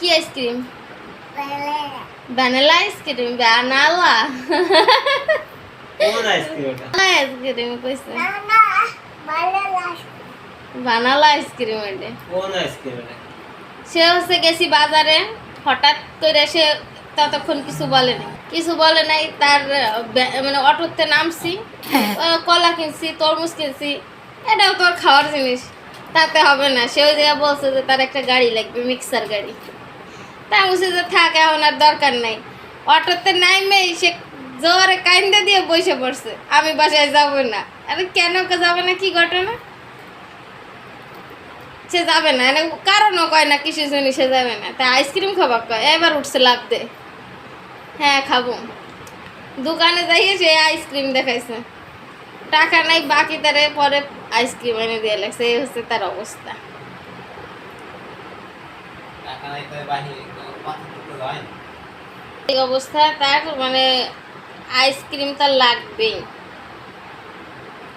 কি ice cream vanilla ice cream vanilla ice cream কইছে। বানালা আইসক্রিম এটা। আইসক্রিম সে হচ্ছে গেছি বাজারে হঠাৎ করে সে ততক্ষণ কিছু বলে নাই। কিছু বলে নাই তার মানে অটোতে নামছি কলা কিনছি তরমুজ কিনছি এটাও তোর খাওয়ার জিনিস। তাতে হবে না। সে ওই জায়গায় বলছে যে তার একটা গাড়ি লাগবে, মিক্সার গাড়ি। তা আমি যে থাক, এখন আর দরকার নাই। অটোতে নাইমে সে জোরে কাইন্দা দিয়ে বসে পড়ছে। আমি বাসায় যাব না। আরে কেন যাবে না কি ঘটনা? সে যাবে না। মানে কারণও কয় না, কিছু জন্য সে যাবে না। তা আইসক্রিম খাবার কয় এবার উঠছে লাভ দে। হ্যাঁ খাব। দোকানে যাইয়ে সে আইসক্রিম দেখাইছে। টাকা নাই, বাকি তারে পরে আইসক্রিম এনে দিয়ে লাগছে এই হচ্ছে তার অবস্থা এই অবস্থা তার মানে আইসক্রিম তার লাগবেই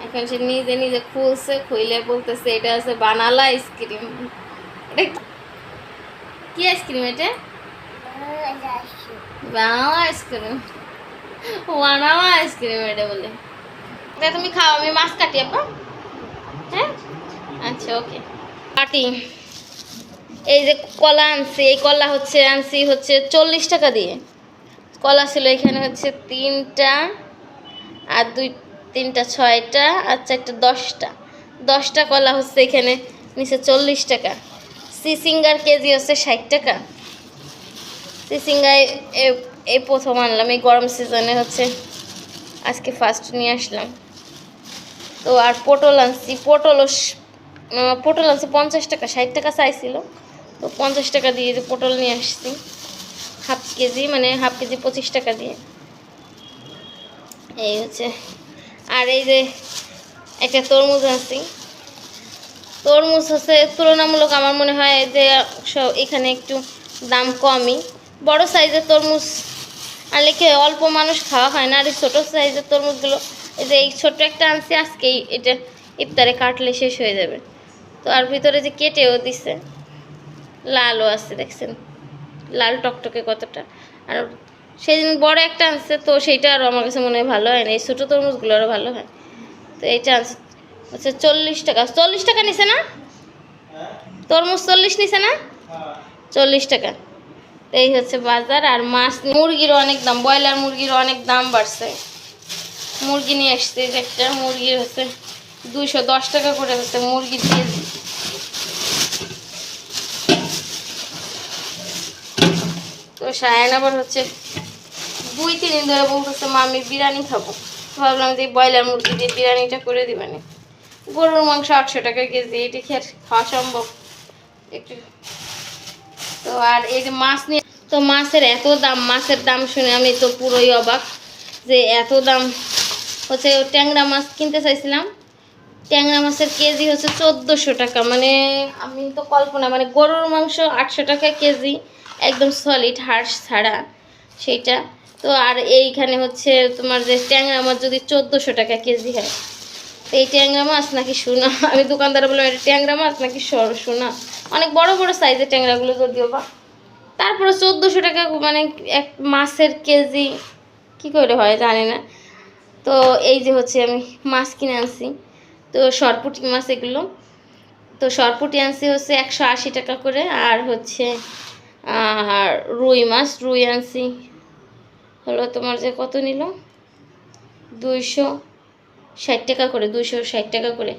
এখন সে নিজে নিজে খুলছে খুইলে বলতেছে এটা হচ্ছে বানালা আইসক্রিম এটা কি- আইসক্রিম এটা বানালা আইসক্রিম বানালা আইসক্রিম এটা বলে এটা তুমি খাও আমি মাছ কাটি আপা ওকে কাটি এই যে কলা আনছি, এই কলা হচ্ছে, আনছি হচ্ছে চল্লিশ টাকা দিয়ে। কলা ছিল এখানে হচ্ছে তিনটা, আর দুই, তিনটা ছয়টা, আর চারটা দশটা। দশটা কলা হচ্ছে এখানে নিচে চল্লিশ টাকা। সিসিঙ্গার কেজি হচ্ছে ষাট টাকা। সিসিঙ্গায় এই প্রথম আনলাম, এই গরম সিজনে হচ্ছে, আজকে ফার্স্ট নিয়ে আসলাম। তো আর পটল আনছি, পটলও পটল আনছি পঞ্চাশ টাকা, ষাট টাকা চাইছিল তো পঞ্চাশ টাকা দিয়ে যে পটল নিয়ে আসছি, হাফ কেজি মানে হাফ কেজি পঁচিশ টাকা দিয়ে। এই হচ্ছে। আর এই যে একটা তরমুজ আনছি। তরমুজ হচ্ছে তুলনামূলক আমার মনে হয় যে সব এখানে একটু দাম কমই। বড় সাইজের তরমুজ আনলে কি অল্প মানুষ খাওয়া হয় না? আর এই ছোটো সাইজের তরমুজগুলো, এই যে এই ছোট্ট একটা আনছি, আজকেই এটা ইফতারে কাটলে শেষ হয়ে যাবে। তো আর ভিতরে যে কেটেও দিছে, লালও আছে দেখছেন, লাল টকটকে কতটা। আর সেদিন বড় একটা আনছে, তো সেইটা আরও আমার কাছে মনে হয় ভালো হয় না, এই ছোটো তরমুজগুলো আরও ভালো হয়। তো এইটা আনছে হচ্ছে চল্লিশ টাকা চল্লিশ টাকা নিছে না? তরমুজ চল্লিশ নিছে না? চল্লিশ টাকা। এই হচ্ছে বাজার, আর মাছ, মুরগির অনেক দাম, ব্রয়লার মুরগির অনেক দাম বাড়ছে। মুরগি নিয়ে আসছে যে একটা মুরগির হচ্ছে দুইশো দশ টাকা করে হচ্ছে মুরগির কেজি তো সায়ন আবার হচ্ছে দুই, তিন দিন ধরে বলতেছে মা আমি বিরিয়ানি খাব। ভাবলাম যে ব্রয়লার মুরগি দিয়ে বিরিয়ানিটা করে দিবানি গরুর মাংস আটশো টাকা কেজি, এটি খেয়ে খাওয়া সম্ভব? একটু তো আর এই যে মাছ নিয়ে তো মাছের এত দাম, মাছের দাম শুনে আমি তো পুরোই অবাক যে এত দাম। হচ্ছে ট্যাংরা মাছ কিনতে চাইছিলাম ট্যাংরা মাছের কেজি হচ্ছে চোদ্দোশো টাকা মানে আমি তো কল্পনা মানে গরুর মাংস আটশো টাকা কেজি, একদম সলিড হাড় ছাড়া সেইটা। তো আর এইখানে হচ্ছে তোমার যে ট্যাংরা মাছ যদি চোদ্দোশো টাকা কেজি হয়, তো এই ট্যাংরা মাছ নাকি সোনা? আমি দোকানদার বললাম, এটা ট্যাংরা মাছ নাকি সর, সোনা? অনেক বড় বড় সাইজের ট্যাংরাগুলো যদিও বা। তারপরে চোদ্দোশো টাকা মানে এক মাছের কেজি, কি করে হয় জানি না। তো এই যে হচ্ছে আমি মাছ কিনে আনছি। তো সরপুটি মাছ এগুলো। তো সরপুটি আনছি হচ্ছে একশো আশি টাকা করে, আর হচ্ছে আর রুই মাছ, রুই আনছি। হলো তোমার যে কত নিল? দুইশো ষাট টাকা করে, দুইশো ষাট টাকা করে।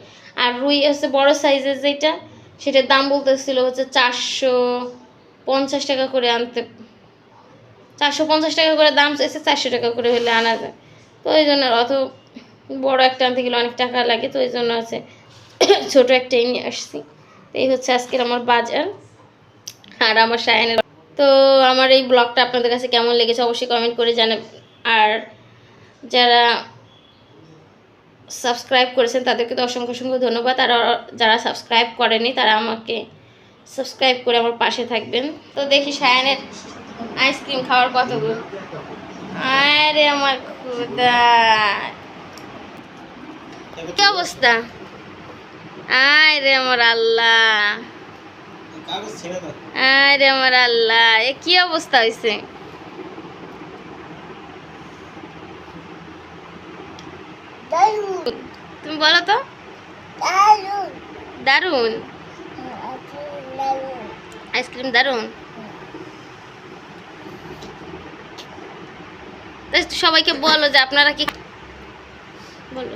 আর রুই হচ্ছে বড় সাইজের যেটা, সেটার দাম বলতেছিল হচ্ছে চারশো পঞ্চাশ টাকা করে আনতে। চারশো পঞ্চাশ টাকা করে দাম চাইছে, চারশো টাকা করে হলে আনা যায়। তো ওই জন্য অত বড় একটা আনতে গেলে অনেক টাকা লাগে, তো ওই জন্য আছে ছোটো একটাই নিয়ে আসছি। তো এই হচ্ছে আজকের আমার বাজার আর আমার সায়নের তো আমার এই ব্লগটা আপনাদের কাছে কেমন লেগেছে অবশ্যই কমেন্ট করে জানাবেন। আর যারা সাবস্ক্রাইব করেছেন, তাদেরকে তো অসংখ্য অসংখ্য ধন্যবাদ। আর যারা সাবস্ক্রাইব করেনি, তারা আমাকে সাবস্ক্রাইব করে আমার পাশে থাকবেন। তো দেখি সায়ানের আইসক্রিম খাওয়ার কতগুলো আরে আমার খুদা কি অবস্থা? আয় রে আমার আল্লাহ। দাও আরে আমার আল্লাহ। এ কি অবস্থা হয়েছে তুমি বলো তো। দারুণ আইসক্রিম দারুণ সবাইকে বলো যে আপনারা কি বলো।